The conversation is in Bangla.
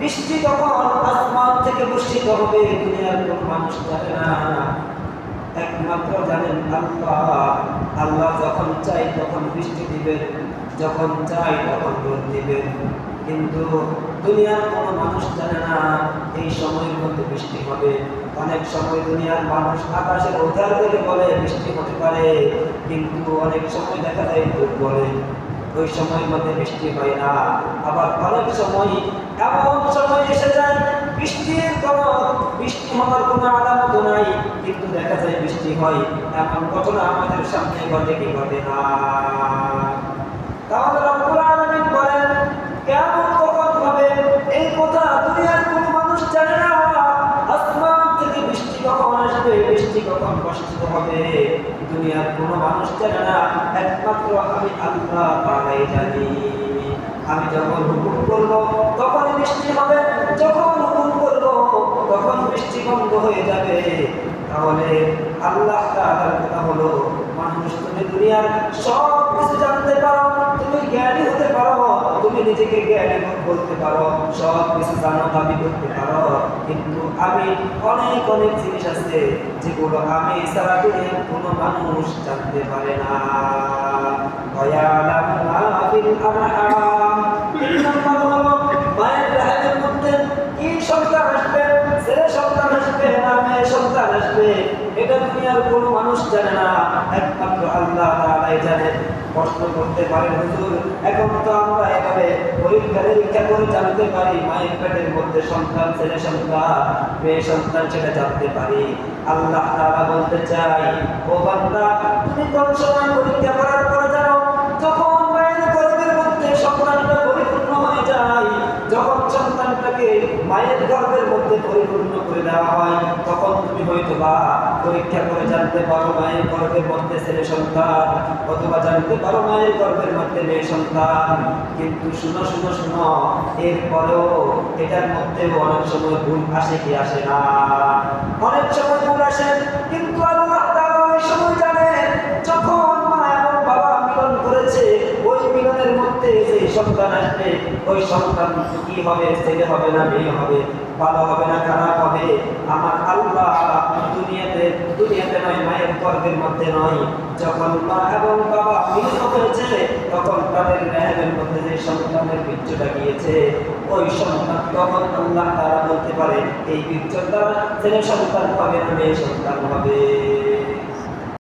বৃষ্টি যখন আসমান থেকে বর্ষিত হবে দুনিয়ার কোন মানুষ জানে না। একমাত্র জানেন আল্লাহ। আল্লাহ যখন চাই তখন বৃষ্টি দিবেন, যখন চাই তখন রোদ দিবেন। কিন্তু দুনিয়ার কোনো মানুষ জানে না, এই সময়ের মধ্যে বৃষ্টি হবে। অনেক সময় দুনিয়ার মানুষ আকাশের উধার থেকে বলে বৃষ্টি হতে পারে, কিন্তু অনেক সময় দেখা যায় বলে ওই সময়ের মধ্যে বৃষ্টি হয় না। আবার অনেক সময়, এমন সময় এসে যায়, বৃষ্টির কোনো, বৃষ্টি হওয়ার কোনো আলামত নাই, কিন্তু দেখা যায় বৃষ্টি হয়। এমন ঘটনা আমাদের সামনে ঘটে কি ঘটে না। কখন হবে। দুনিয়ার কোনো মানুষ জানে না একমাত্র আমি আল্লাহ বাড়াই জানি। আমি যখন হুকুম করব তখন বৃষ্টি হবে। যখন হুকুম করব, তখন বৃষ্টি বন্ধ হয়ে যাবে। তাহলে আল্লাহ তাআলার কথা হলো, মানুষ তুমি দুনিয়ার সব কিছু জানতে পারো তুমি জ্ঞানী হতে পারো তুমি নিজেকে জ্ঞানী বলতে পারো, সব কিছু জানো, দাবি করতে পারো। কিন্তু আমি অনেক অনেক জিনিস আছে যেগুলো আমি ছাড়া কোনো মানুষ জানতে পারে না। আসবে এটা দুনিয়ার কোনো মানুষ জানে না। একমাত্র আল্লাহ তাআলাই জানেন প্রশ্ন করতে পারেন হুজুর। এখন তো আমরা এভাবে পরীক্ষা করে জানতে পারি, মায়ের পেটের মধ্যে সন্তান, ছেলে সন্তান, মেয়ে সন্তান সেটা জানতে পারি। আল্লাহ তাআলা বলতে চাই, ও বান্দা, তুমি কোন সময় পরীক্ষা করার পরে জানো, যখন মায়ের গর্ভের মধ্যে সন্তানটা পরিপূর্ণ হয়ে যায়, যখন সন্তানটাকে মায়ের গর্ভের মধ্যে পরিপূর্ণ করে দেওয়া হয়, তখন তুমি হয়তো বা পরীক্ষা করে জানতে পারো মায়ের গর্ভের মধ্যে ছেলে সন্তান, অথবা জানতে পারো মায়ের গর্ভের মধ্যে মেয়ে সন্তান। কিন্তু শুনো শুনো শুনো, এরপরেও এটার মধ্যে অনেক সময় ভুল আসে কি আসে না অনেক সময় ভুল আসে কিন্তু আল্লাহ তাআলা ওই সময় জানেন যখন মা এবং বাবা মিলন করেছে ওই মিলনের মধ্যে যে সন্তান আসবে ওই সন্তান কি হবে, ছেলে হবে না মেয়ে হবে ভালো হবে না, খারাপ হবে? আমার আল্লাহ দুনিয়াতে দুনিয়াতে নয়, মায়ের গর্ভের মধ্যে নয়। যখন মা এবং বাবা মিলিত হয়েছে তখন তাদের ন্যায়ের মধ্যে যে সন্তানের বীর্যটা গিয়েছে, ওই সন্তান তখন আল্লাহ তারা বলতে পারে এই বীর্য দ্বারা ছেলে সন্তান হবে না মেয়ে সন্তান হবে?